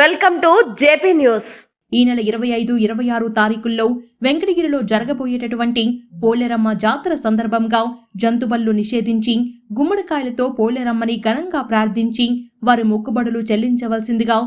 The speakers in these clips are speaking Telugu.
Welcome to JP news. ఈ నెల ఇరవై ఐదు ఇరవై ఆరు తారీఖుల్లో వెంకటగిరిలో జరగబోయేటటువంటి పోలేరమ్మ జాతర సందర్భంగా జంతుబళ్ళు నిషేధించి గుమ్మడికాయలతో పోలేరమ్మని ఘనంగా ప్రార్థించి వారి మొక్కుబడులు చెల్లించవలసిందిగా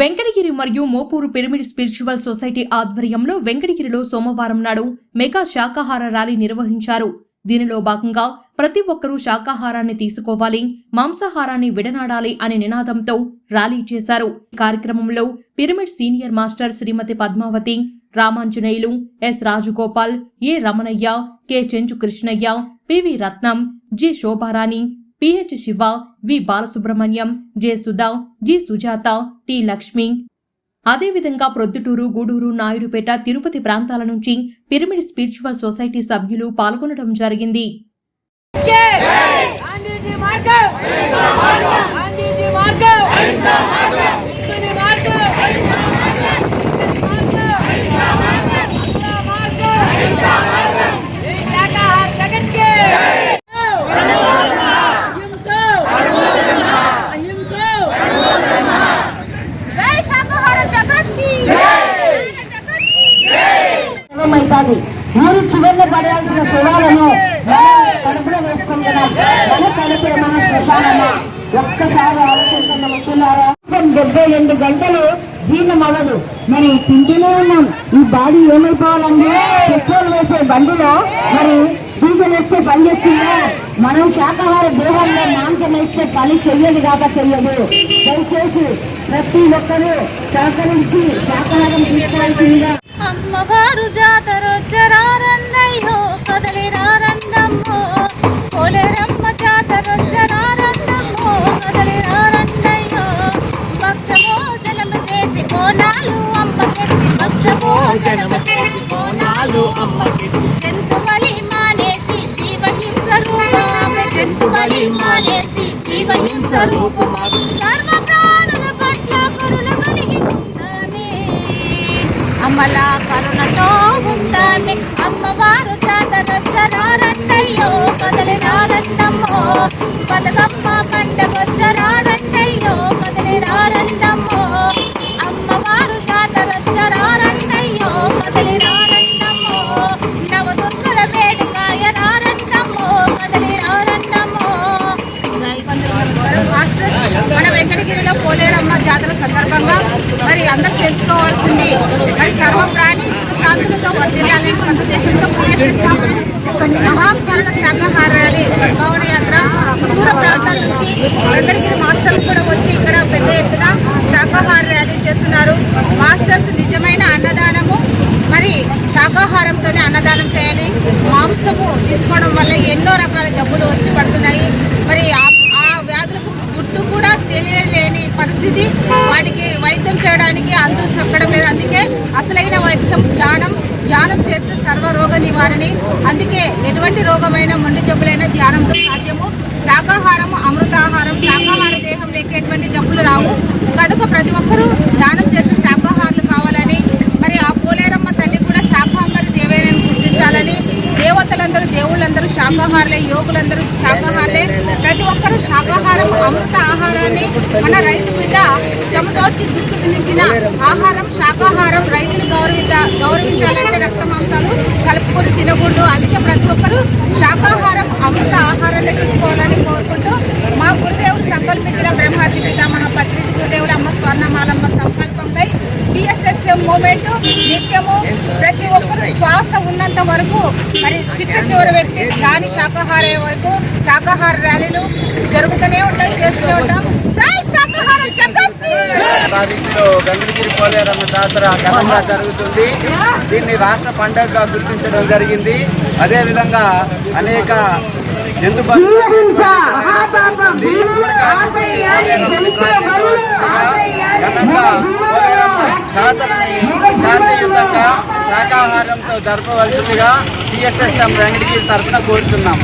వెంకటగిరి మరియు మోపూరు పిరమిడ్ స్పిరిచువల్ సొసైటీ ఆధ్వర్యంలో వెంకటగిరిలో సోమవారం నాడు మెగా శాకాహార ర్యాలీ నిర్వహించారు. దీనిలో భాగంగా ప్రతి ఒక్కరూ శాకాహారాన్ని తీసుకోవాలి మాంసాహారాన్ని విడనాడాలి అనే నినాదంతో ర్యాలీ చేశారు. కార్యక్రమంలో pyramid senior master Shrimati Padmavathi Ramanjaneyulu S Rajagopal A Ramanaiah K Chenchu Krishnaiah P V Ratnam G Shobharani P H Siva V Balasubrahmanyam J Sudha G Sujatha T Lakshmi. అదేవిధంగా ప్రొద్దుటూరు గూడూరు నాయుడుపేట తిరుపతి ప్రాంతాల నుంచి పిరమిడ్ స్పిరిచువల్ సొసైటీ సభ్యులు పాల్గొనడం జరిగింది. గాంధీజీ మార్గం గాంధీజీ మార్గం హిందుని మార్గం శాఖాహార జగత్కే అహింస అహింస జై శాఖాహార జగత్కి అవుతుంది ఊరి చివరిలో పడాల్సిన శవాలను మనం కడుపులో వేసుకుంటున్నాం మన కడుపుల మన శ్మశానమా ఒక్కసారి ఆలోచించండి డెబ్బై రెండు గంటలు జీర్ణం అవ్వదు మరి తింటూనే ఉన్నాం ఈ బాడీ ఏమైపోవాలండి పెట్రోల్ వేసే బండిలో మరి డీజిల్ వేస్తే పని చేస్తుందా మనం శాకాహార దేహంలో మాంసం వేస్తే పని చెయ్యదు కాక చెయ్యదు దయచేసి ప్రతి ఒక్కరూ సహకరించి శాకాహారం తీసుకోవాల్సిందిగా అమ్మవారు జాతరొచ్చరారన్నయ్యో జంతు బలి మానేసి జీవహింస రూపమామె జంతు బలి మానేసి జీవహింస రూపమామె అమ్మల కరుణతో ఉండాలి. అమ్మవారు జాతరొచ్చరారంటయ్యో కదలినారంటమ్మో బతుకమ్మ పండగొచ్చరా మరి అందరూ తెలుసుకోవాల్సింది. మరి సర్వ ప్రాణి సుఖ శాంతులతో వర్ధిల్లాలనే సందేశంతో PSS కొన్ని మహాకరణ శాకాహారాలి సద్భావన యాత్ర దూర ప్రాంతాల నుంచి వెంకటగిరి మాస్టర్లు కూడా వచ్చి ఇక్కడ పెద్ద ఎత్తున శాకాహార ర్యాలీ చేస్తున్నారు. మాస్టర్స్ నిజమైన అన్నదానము. మరి శాకాహారంతోనే అన్నదానం చేయాలి. మాంసము తీసుకోవడం వల్ల ఎన్నో రకాల జబ్బులు వచ్చి పడుతున్నాయి. మరి ఆ వ్యాధులకు గుర్తు కూడా తెలియలేని పరిస్థితి. వాటికి వైద్యం అంతు చక్కడం లేదు. అందుకే అసలైన వైద్యం ధ్యానం ధ్యానం చేస్తే సర్వ రోగ నివారణి. అందుకే ఎటువంటి రోగమైన మొండి జబ్బులైన ధ్యానంతో సాధ్యము. శాకాహారం అమృతాహారం శాకాహార దేహం లేక ఎటువంటి జబ్బులు రావు. కనుక ప్రతి ఒక్కరూ ధ్యానం చేస్తే శాకాహారులు కావాలని. మరి ఆ పోలేరమ్మ తల్లి కూడా శాకాహారి దేవేనని గుర్తించాలని. దేవతలందరూ దేవుళ్ళందరూ శాకాహారులే యోగులందరూ శాకాహారులే ఒక్కరూ శాకాహారం అమృత ఆహారాన్ని మన రైతు బిడ్డ చెమటోడ్చి దుక్కు తినించిన ఆహారం శాకాహారం రైతులు గౌరవిత గౌరవించాలంటే రక్త మాంసాలు కలుపుకొని తినకూడదు. అందుకే ప్రతి ఒక్కరూ శాకాహారం అమృత ఆహారాన్ని తీసుకోవాలని కోరుకుంటూ మా గురుదేవుడు సంకల్పించిన బ్రహ్మర్షి పితామహ పత్రిజి గురుదేవుడు అమ్మ స్వర్ణమాలమ్మ సంకల్పంపై టిఎస్ఎస్ఎం మూమెంట్ నిత్యము శ్వాస ఉన్నంత వరకు మరి చిట్ట చివరి వ్యక్తి దాని శాకాహార వరకు శాకాహార ర్యాలీలు జరుగుతూనే ఉంటాయి చేస్తూనే ఉంటాం. తారీఖులో గంగగిరి పోలేరమ్మ జాతర ఘనంగా జరుగుతుంది. దీన్ని రాష్ట్ర పండుగగా గుర్తించడం జరిగింది. అదేవిధంగా అనేక ఆపేయాలి ఘనంగా శాఖాహారంతో జరపవలసిందిగా టీఎస్ఎస్ఎం వెంకటగిరి తరఫున కోరుతున్నాం.